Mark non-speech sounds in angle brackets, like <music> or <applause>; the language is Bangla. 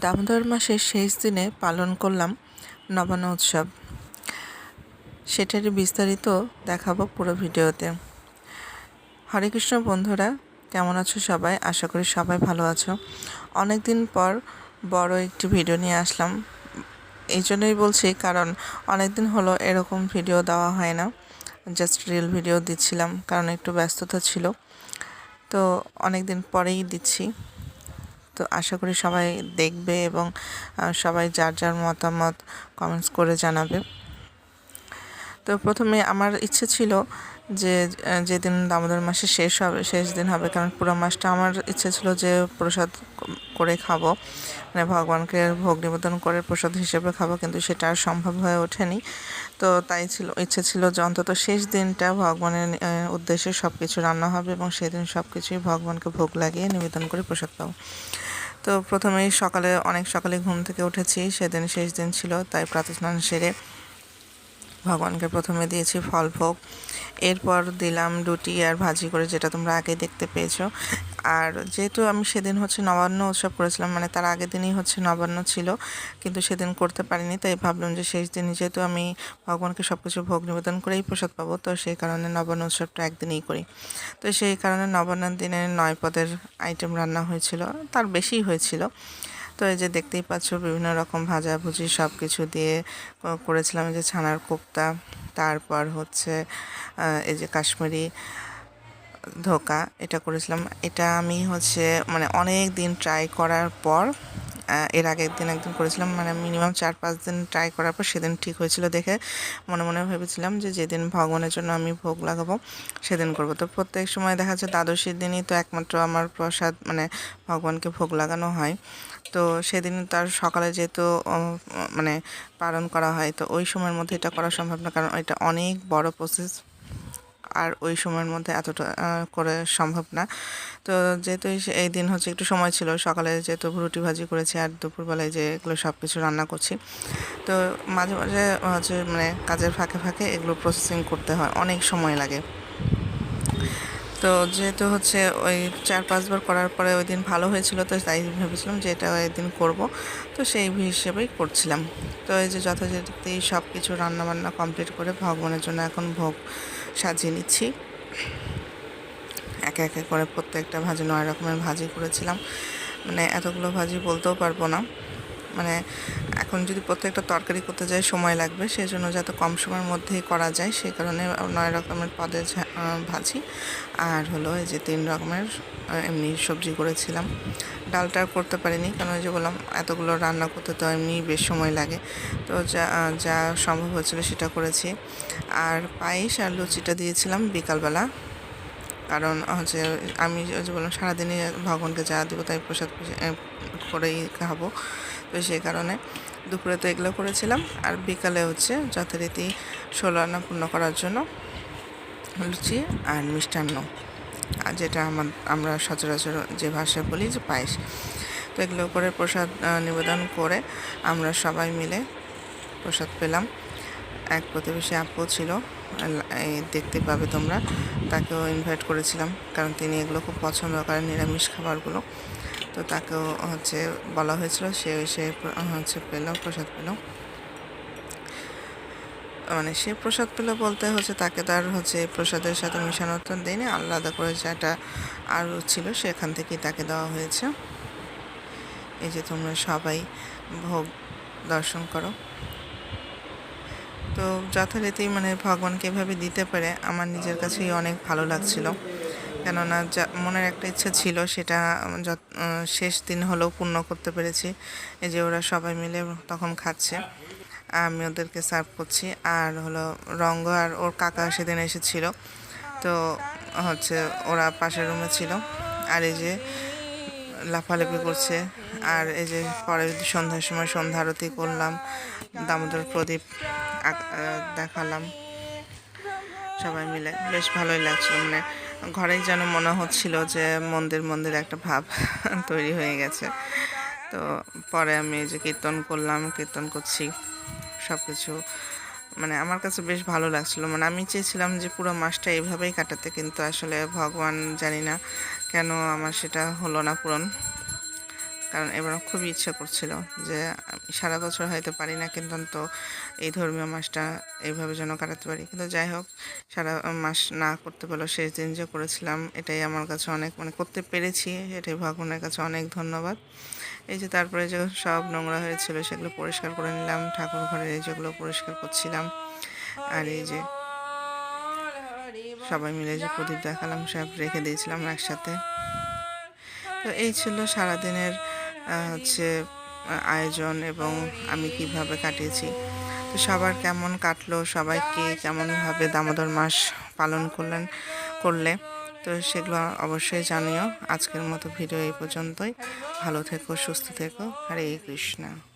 দামোদর মাসের শেষ দিনে পালন করলাম নবান্ন উৎসব। সেটারই বিস্তারিত দেখাবো পুরো ভিডিওতে। হরে কৃষ্ণ বন্ধুরা, কেমন আছো সবাই? আশা করি সবাই ভালো আছো। অনেক দিন পর বড় একটি ভিডিও নিয়ে আসলাম। এই জন্যই বলছি, কারণ অনেক দিন হলো এরকম ভিডিও দেওয়া হয় না। জাস্ট রিল ভিডিও দিচ্ছিলাম, কারণ একটু ব্যস্ততা ছিল। তো অনেক দিন পরেই দিচ্ছি। তো আশা করি সবাই দেখবে এবং সবাই যার যার মতামত কমেন্টস করে জানাবে। তো প্রথমে আমার ইচ্ছে ছিল যে যেদিন দামোদর মাসে শেষ হবে, শেষ দিন হবে, কারণ পুরো মাসটা আমার ইচ্ছে ছিল যে প্রসাদ করে খাব। মানে ভগবানকে ভোগ নিবেদন করে প্রসাদ হিসেবে খাব, কিন্তু সেটা আর সম্ভব হয়ে ওঠেনি। তো তাই ছিল, ইচ্ছে ছিল যে অন্তত শেষ দিনটা ভগবানের উদ্দেশ্যে সব কিছু রান্না হবে এবং সেদিন সব কিছুই ভগবানকে ভোগ লাগিয়ে নিবেদন করে প্রসাদ পাবো। তো প্রথমেই সকালে, অনেক সকালে ঘুম থেকে উঠেছি, সেদিন শেষ দিন ছিল, তাই প্রাতস্নান সেরে ভগবানকে প্রথমে দিয়েছি ফল ভোগ। এরপর দিলাম রুটি আর ভাজি করে যেটা তোমরা আগে দেখতে পেয়েছ। আর যেহেতু আমি সেদিন হচ্ছে নবান্ন উৎসব করেছিলাম মানে তার আগের দিনই হচ্ছে নবান্ন ছিল, কিন্তু সেদিন করতে পারিনি, তাই ভাবলাম যে শেষ দিন যেহেতু আমি ভগবানকে সব কিছু ভোগ নিবেদন করেই প্রসাদ পাবো, তো সেই কারণে নবান্ন উৎসবটা একদিনেই করি। তো সেই কারণে নবান্নের দিনে নয় পদের আইটেম রান্না হয়েছিল, তার বেশি হয়েছিল। তো এই যে দেখতেই পাচ্ছ, বিভিন্ন রকম ভাজাভুজি সব কিছু দিয়ে করেছিলাম এই যে ছানার কোপ্তা, তারপর হচ্ছে এই যে কাশ্মীরি ধোকা, এটা করেছিলাম। এটা আমি হচ্ছে মানে অনেক দিন ট্রাই করার পর এর আগে একদিন একদিন করেছিলাম মানে মিনিমাম চার পাঁচ দিন ট্রাই করার পর সেদিন ঠিক হয়েছিল দেখে মনে মনে ভেবেছিলাম যে যেদিন ভগবানের জন্য আমি ভোগ লাগাবো সেদিন করব। তো প্রত্যেক সময় দেখা যাচ্ছে দ্বাদশীর দিনই তো একমাত্র আমার প্রসাদ মানে ভগবানকে ভোগ লাগানো হয়। তো সেদিন তার সকালে যেহেতু মানে পালন করা হয়, তো ওই সময়ের মধ্যে এটা করা সম্ভব না, কারণ এটা অনেক বড় প্রসেস আর ওই সময়ের মধ্যে এতটা করে সম্ভব না। তো যেহেতু এই দিন হচ্ছে একটু সময় ছিল, সকালে যেহেতু রুটি ভাজি করেছি আর দুপুরবেলায় যে এগুলো সব কিছু রান্না করছি, তো মাঝে মাঝে হচ্ছে মানে কাজের ফাঁকে ফাঁকে এগুলো প্রসেসিং করতে হয়, অনেক সময় লাগে। তো যেহেতু হচ্ছে ওই চার পাঁচবার করার পরে ওই দিন ভালো হয়েছিল, তো তাই ভেবেছিলাম যে এটা ওই দিন করব। তো সেই হিসেবেই করছিলাম। তো এই যে যথাযথই সব কিছু রান্নাবান্না কমপ্লিট করে ভগবানের জন্য এখন ভোগ সাজিয়ে নিচ্ছি। একে একে করে প্রত্যেকটা ভাজি নয় রকমের ভাজি করেছিলাম। মানে এতগুলো ভাজি বলতেও পারব না। মানে এখন যদি প্রত্যেকটা তরকারি করতে যায় সময় লাগবে সেই জন্য যাতে কম সময়ের মধ্যেই করা যায় সেই কারণে নয় রকমের পদের ভাজি। আর হলো এই যে তিন রকমের এমনি সবজি করেছিলাম। ডালটা করতে পারিনি, কারণ যে বললাম, এতগুলো রান্না করতে তো এমনি বেশ সময় লাগে। তো যা যা সম্ভব হয়েছিল সেটা করেছি। আর পায়েস আর লুচিটা দিয়েছিলাম বিকালবেলা। কারণ হচ্ছে আমি যে বললাম, সারাদিনই ভগবানকে যা দেবো তাই প্রসাদ করেই খাব। তো সেই কারণে দুপুরে তো এগুলো করেছিলাম। আর বিকালে হচ্ছে যথারীতি ষোলো আনা পূর্ণ করার জন্য লুচি আর মিষ্টান্ন। আর যেটা আমার, আমরা সচরাচর যে ভাষায় বলি যে পায়েস। তো এগুলো করে প্রসাদ নিবেদন করে আমরা সবাই মিলে প্রসাদ পেলাম। এক প্রতিবেশী আপু ছিল দেখতে পাবে তোমরা, তাকেও ইনভাইট করেছিলাম। কারণ তিনি এগুলো খুব পছন্দ করেন নিরামিষ খাবারগুলো। তো তাকেও হচ্ছে বলা হয়েছিল, সে সে হচ্ছে পেল, প্রসাদ পেল। মানে সে প্রসাদ পেল বলতে হচ্ছে তাকে তার হচ্ছে প্রসাদের সাথে মিশানো দেয়নি আলাদা করে যেটা আরও ছিল সেখান থেকেই তাকে দেওয়া হয়েছে। এই যে তোমরা সবাই ভোগ দর্শন করো। তো যথারীতি মানে ভগবানকে এভাবে দিতে পারে আমার নিজের কাছেই অনেক ভালো লাগছিল। কেননা যা মনের একটা ইচ্ছা ছিল, সেটা শেষ দিন হলেও পূর্ণ করতে পেরেছি। এই যে ওরা সবাই মিলে তখন খাচ্ছে। আমি ওদেরকে সার্ভ করছি। আর হলো রঙ্গ আর ওর কাকা সেদিন এসেছিল। তো হচ্ছে ওরা পাশের রুমে ছিল। আর এই যে লাফালাফি করছে। আর এই যে পরে সন্ধ্যার সময় সন্ধ্যা আরতি করলাম। দামোদর প্রদীপ দেখালাম। সবাই মিলে। বেশ ভালোই লাগছিল। মানে ঘরেই যেন মনে হচ্ছিল যে মন্দির মন্দির একটা ভাব <laughs> তৈরি হয়ে গেছে। তো পরে আমি যে কীর্তন করলাম, কীর্তন করছি সব কিছু মানে আমার কাছে বেশ ভালো লাগছিল। মানে আমি চেয়েছিলাম যে পুরো মাসটা এইভাবেই কাটাতে, কিন্তু আসলে ভগবান জানি না কেন আমার সেটা হলো না পূরণ। কারণ এবার খুবই ইচ্ছা করছিল যে সারা বছর হয়তো পারি না, কিন্তু তো এই ধর্মীয় মাসটা এইভাবে যেন কাটাতে পারি। কিন্তু যাই হোক, সারা মাস না করতে পারলেও শেষ দিন যে করেছিলাম, এটাই আমার কাছে অনেক মানে করতে পেরেছি, এটাই ভগবানের কাছে অনেক ধন্যবাদ। এই যে তারপরে যে সব নোংরা হয়েছিল, সেগুলো পরিষ্কার করে নিলাম, ঠাকুর ঘরে যেগুলো পরিষ্কার করছিলাম। আর এই যে সবাই মিলে যে প্রদীপ দেখালাম, সব রেখে দিয়েছিলাম একসাথে। তো এই ছিল সারাদিনের হচ্ছে, আয়োজন এবং আমি কীভাবে কাটিয়েছি। তো সবার কেমন কাটলো? সবাইকে কেমনভাবে দামোদর মাস পালন করলেন, করলে? তো সেগুলো অবশ্যই জানিও। আজকের মতো ভিডিও এই পর্যন্তই। ভালো থেকো, সুস্থ থেকো। হরে কৃষ্ণা।